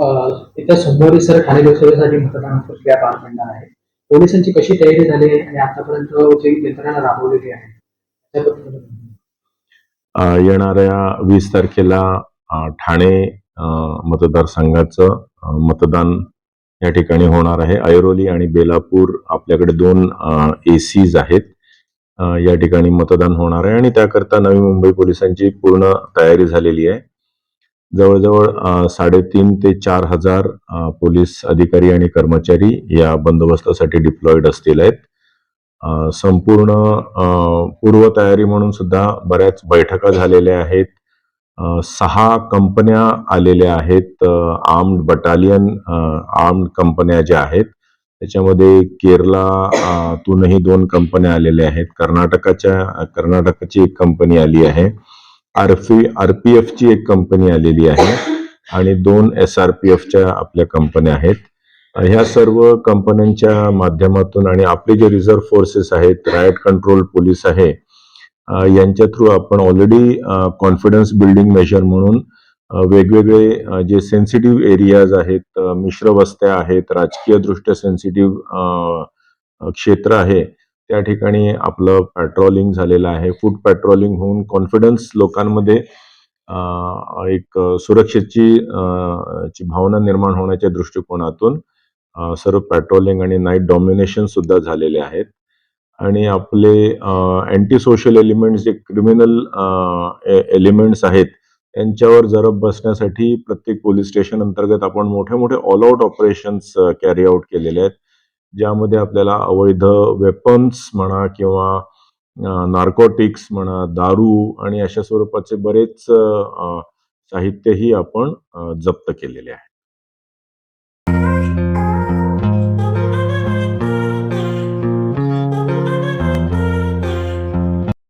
येत्या सोमवारी सर ठाणे लोकसभेसाठी मतदान प्रक्रिया पार पडणार आहे. पोलिसांची कशी तयारी झाली आणि आतापर्यंत जी यंत्रणा राबवलेली आहे त्याबद्दल येणाऱ्या वीस तारखेला ठाणे मतदारसंघाचं मतदान या ठिकाणी होणार आहे. ऐरोली आणि बेलापूर आपल्याकडे दोन ए सीज आहेत. या ठिकाणी मतदान होणार आहे आणि त्याकरता नवी मुंबई पोलिसांची पूर्ण तयारी झालेली आहे. जवळजवळ साडेतीन ते चार हजार पोलीस अधिकारी आणि कर्मचारी या बंदोबस्तासाठी डिप्लॉईड असतील आहेत. संपूर्ण पूर्वतयारी म्हणून सुद्धा बऱ्याच बैठका झालेल्या आहेत. सहा कंपन्या आलेल्या आहेत आर्म्ड बटालियन आर्म्ड कंपन्या ज्या आहेत त्याच्यामध्ये केरला तूनही दोन कंपन्या आलेल्या आहेत. कर्नाटकाच्या कर्नाटकाची एक कंपनी आली आहे. आरफी आर पी एफची एक कंपनी आलेली आहे आणि दोन एस आर पी एफच्या आपल्या कंपन्या आहेत. ह्या सर्व कंपन्यांच्या माध्यमातून आणि आपले जे रिझर्व्ह फोर्सेस आहेत रायट कंट्रोल पोलीस आहे यांच्या थ्रू आपण ऑलरेडी कॉन्फिडन्स बिल्डिंग मेजर म्हणून वेगवेगळे जे सेन्सिटिव्ह एरियाज आहेत मिश्र वस्त्या आहेत राजकीय दृष्ट्या सेन्सिटिव्ह क्षेत्र आहे त्या ठिकाणी आपलं पॅट्रोलिंग झालेलं आहे. फूड पॅट्रोलिंग होऊन कॉन्फिडन्स लोकांमध्ये एक सुरक्षेची ची भावना निर्माण होण्याच्या दृष्टिकोनातून सर्व पॅट्रोलिंग आणि नाईट डॉमिनेशन सुद्धा झालेले आहेत. आणि आपले अँटी सोशल एलिमेंट्स जे क्रिमिनल एलिमेंट्स आहेत त्यांच्यावर जरब बसण्यासाठी प्रत्येक पोलीस स्टेशन अंतर्गत आपण मोठे मोठे all out operations carry out केलेले आहेत. ज्यामध्ये आपल्याला अवैध वेपन्स म्हणा किंवा नार्कोटिक्स म्हणा दारू आणि अशा स्वरूपाचे बरेच साहित्यही आपण जप्त केलेले आहे.